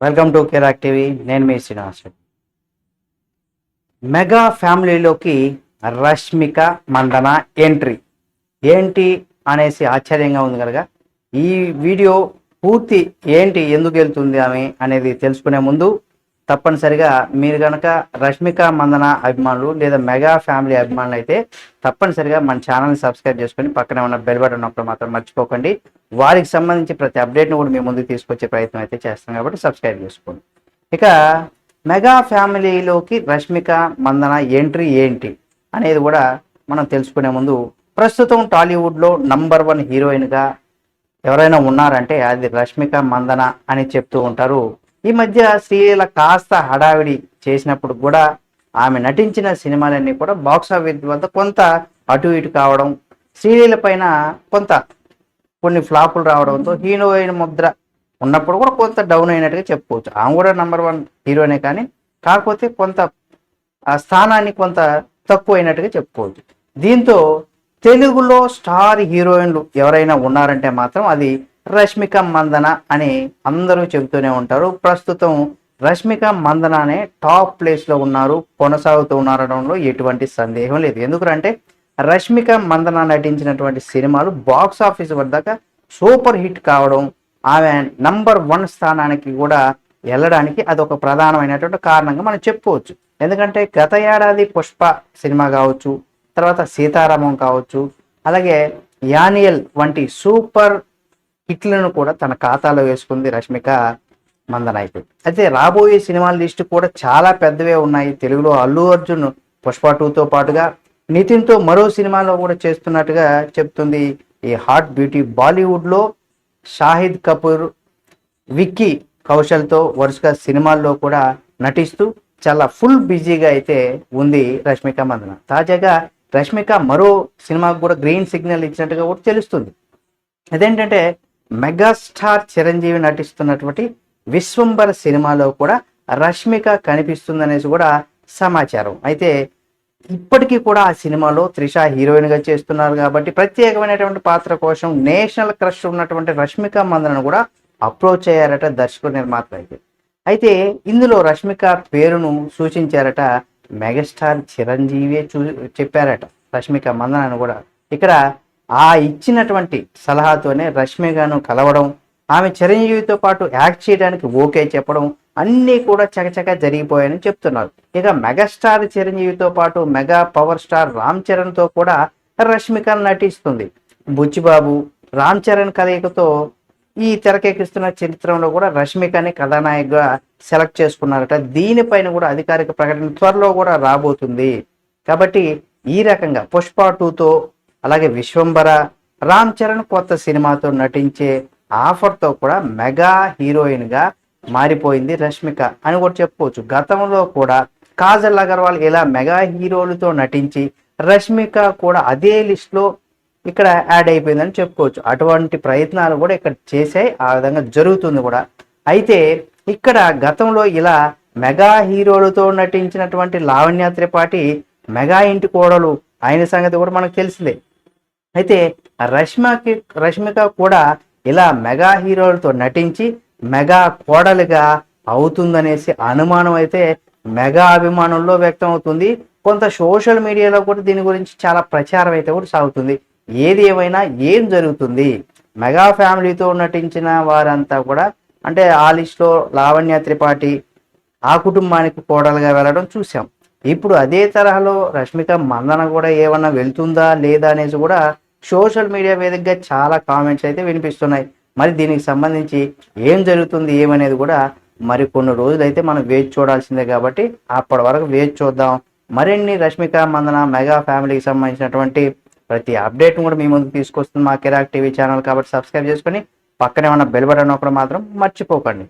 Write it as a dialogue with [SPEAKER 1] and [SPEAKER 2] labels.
[SPEAKER 1] Welcome to కేరాక్ TV నేను మీ శ్రీనివాస్ మెగా ఫ్యామిలీలోకి రష్మిక మందన ఎంట్రీ. ఏంటి అనేసి ఆశ్చర్యంగా ఉంది కనుక ఈ వీడియో పూర్తి ఏంటి ఎందుకు వెళ్తుంది ఆమె అనేది తెలుసుకునే ముందు తప్పనిసరిగా మీరు కనుక రష్మిక మందన అభిమానులు లేదా మెగా ఫ్యామిలీ అభిమానులు అయితే తప్పనిసరిగా మన ఛానల్ని సబ్స్క్రైబ్ చేసుకొని పక్కనే ఉన్న బెల్ బటన్ ఉన్నప్పుడు మాత్రం మర్చిపోకండి. వారికి సంబంధించి ప్రతి అప్డేట్ని కూడా మీ ముందుకు తీసుకొచ్చే ప్రయత్నం అయితే చేస్తాం కాబట్టి సబ్స్క్రైబ్ చేసుకోండి. ఇక మెగా ఫ్యామిలీలోకి రష్మిక మందన ఎంట్రీ ఏంటి అనేది కూడా మనం తెలుసుకునే ముందు ప్రస్తుతం టాలీవుడ్లో నంబర్ వన్ హీరోయిన్గా ఎవరైనా ఉన్నారంటే అది రష్మిక మందన అని చెప్తూ ఉంటారు ఈ మధ్య శ్రీలీల కాస్త హడావిడి చేసినప్పుడు కూడా ఆమె నటించిన సినిమాలన్నీ కూడా బాక్స్ ఆఫీస్ వద్ద కొంత అటు ఇటు కావడం శ్రీలీల పైన కొంత కొన్ని ఫ్లాపులు రావడంతో హీరోయిన్ ముద్ర ఉన్నప్పుడు కూడా కొంత డౌన్ అయినట్టుగా చెప్పుకోవచ్చు. ఆమె కూడా నెంబర్ వన్ హీరోనే కానీ కాకపోతే కొంత ఆ స్థానాన్ని కొంత తక్కువ అయినట్టుగా చెప్పుకోవచ్చు. దీంతో తెలుగులో స్టార్ హీరోయిన్లు ఎవరైనా ఉన్నారంటే మాత్రం అది రష్మిక మందన అని అందరూ చెబుతూనే ఉంటారు. ప్రస్తుతం రష్మిక మందన అనే టాప్ ప్లేస్లో ఉన్నారు కొనసాగుతూ ఉన్నారడంలో ఎటువంటి సందేహం లేదు. ఎందుకంటే రష్మిక మందన నటించినటువంటి సినిమాలు బాక్స్ ఆఫీస్ వద్దాక సూపర్ హిట్ కావడం ఆమె నంబర్ వన్ స్థానానికి కూడా వెళ్ళడానికి అదొక ప్రధానమైనటువంటి కారణంగా మనం చెప్పుకోవచ్చు. ఎందుకంటే గత ఏడాది పుష్ప సినిమా కావచ్చు తర్వాత సీతారామం కావచ్చు అలాగే యానియల్ వంటి సూపర్ హిట్లను కూడా తన ఖాతాలో వేసుకుంది రష్మిక మందన అయితే అయితే రాబోయే సినిమాల లిస్టు కూడా చాలా పెద్దవే ఉన్నాయి. తెలుగులో అల్లు అర్జున్ పుష్ప టూతో పాటుగా నితిన్తో మరో సినిమాలో కూడా చేస్తున్నట్టుగా చెప్తుంది ఈ హాట్ బ్యూటీ బాలీవుడ్లో షాహిద్ కపూర్ విక్కీ కౌశల్తో వరుసగా సినిమాల్లో కూడా నటిస్తూ చాలా ఫుల్ బిజీగా అయితే ఉంది రష్మిక మందన. తాజాగా రష్మిక మరో సినిమాకు కూడా గ్రీన్ సిగ్నల్ ఇచ్చినట్టుగా కూడా తెలుస్తుంది. అదేంటంటే మెగాస్టార్ చిరంజీవి నటిస్తున్నటువంటి విశ్వంబర సినిమాలో కూడా రష్మిక కనిపిస్తుందనేసి కూడా సమాచారం. అయితే ఇప్పటికీ కూడా ఆ సినిమాలో త్రిష హీరోయిన్గా చేస్తున్నారు కాబట్టి ప్రత్యేకమైనటువంటి పాత్ర కోసం నేషనల్ క్రష్ ఉన్నటువంటి రష్మిక మందనను కూడా అప్రోచ్ అయ్యారట దర్శకుడు నిర్మాత అయితే. అయితే ఇందులో రష్మిక పేరును సూచించారట మెగాస్టార్ చిరంజీవి చూ చెప్పారట రష్మిక మందనను కూడా. ఇక్కడ ఆ ఇచ్చినటువంటి సలహాతోనే రష్మిగాను కలవడం ఆమె చిరంజీవితో పాటు యాక్ట్ చేయడానికి ఓకే చెప్పడం అన్నీ కూడా చకచక జరిగిపోయాయని చెప్తున్నారు. ఇక మెగాస్టార్ చిరంజీవితో పాటు మెగా పవర్ స్టార్ రామ్ చరణ్తో కూడా రష్మిక నటిస్తుంది. బుచ్చిబాబు రామ్ చరణ్ కలయికతో ఈ తెరకెక్కిస్తున్న చిత్రంలో కూడా రష్మికని కథానాయకగా సెలెక్ట్ చేసుకున్నారట. దీనిపైన కూడా అధికారిక ప్రకటన త్వరలో కూడా రాబోతుంది. కాబట్టి ఈ రకంగా పుష్ప టూతో అలాగే విశ్వంబర రామ్ చరణ్ కొత్త సినిమాతో నటించే ఆఫర్తో కూడా మెగా హీరోయిన్గా మారిపోయింది రష్మిక అని కూడా చెప్పుకోవచ్చు. గతంలో కూడా కాజల్ అగర్వాల్ ఇలా మెగా హీరోలతో నటించి రష్మిక కూడా అదే లిస్ట్లో ఇక్కడ యాడ్ అయిపోయిందని చెప్పుకోవచ్చు. అటువంటి ప్రయత్నాలు కూడా ఇక్కడ చేసాయి ఆ విధంగా జరుగుతుంది కూడా. అయితే ఇక్కడ గతంలో ఇలా మెగా హీరోలతో నటించినటువంటి లావణ్య త్రిపాఠి మెగా ఇంటి కోడలు ఆయన సంగతి కూడా మనకు తెలిసిందే. అయితే రష్మికి రష్మిక కూడా ఇలా మెగా హీరోలతో నటించి మెగా కోడలుగా అవుతుందనేసి అనుమానం అయితే మెగా అభిమానుల్లో వ్యక్తం అవుతుంది. కొంత సోషల్ మీడియాలో కూడా దీని గురించి చాలా ప్రచారం అయితే కూడా సాగుతుంది. ఏది ఏమైనా ఏం జరుగుతుంది? మెగా ఫ్యామిలీతో నటించిన వారంతా కూడా అంటే ఆ లిస్ట్లో లావణ్య త్రిపాఠి ఆ కుటుంబానికి కోడలుగా వెళ్ళడం చూసాం. ఇప్పుడు అదే తరహాలో రష్మిక మందన కూడా ఏమన్నా వెళ్తుందా లేదా అనేసి కూడా సోషల్ మీడియా వేదికగా చాలా కామెంట్స్ అయితే వినిపిస్తున్నాయి. మరి దీనికి సంబంధించి ఏం జరుగుతుంది ఏమనేది కూడా మరి కొన్ని రోజులు అయితే మనం వేచి చూడాల్సిందే కాబట్టి అప్పటి వరకు వేచి చూద్దాం. మరిన్ని రష్మిక మందన మెగా ఫ్యామిలీకి సంబంధించినటువంటి ప్రతి అప్డేట్ కూడా మీ ముందుకు తీసుకొస్తుంది మా కిరాక్ టీవీ ఛానల్ కాబట్టి సబ్స్క్రైబ్ చేసుకొని పక్కనే ఉన్న బెల్ బటన్ ఒకటి మాత్రం మర్చిపోకండి.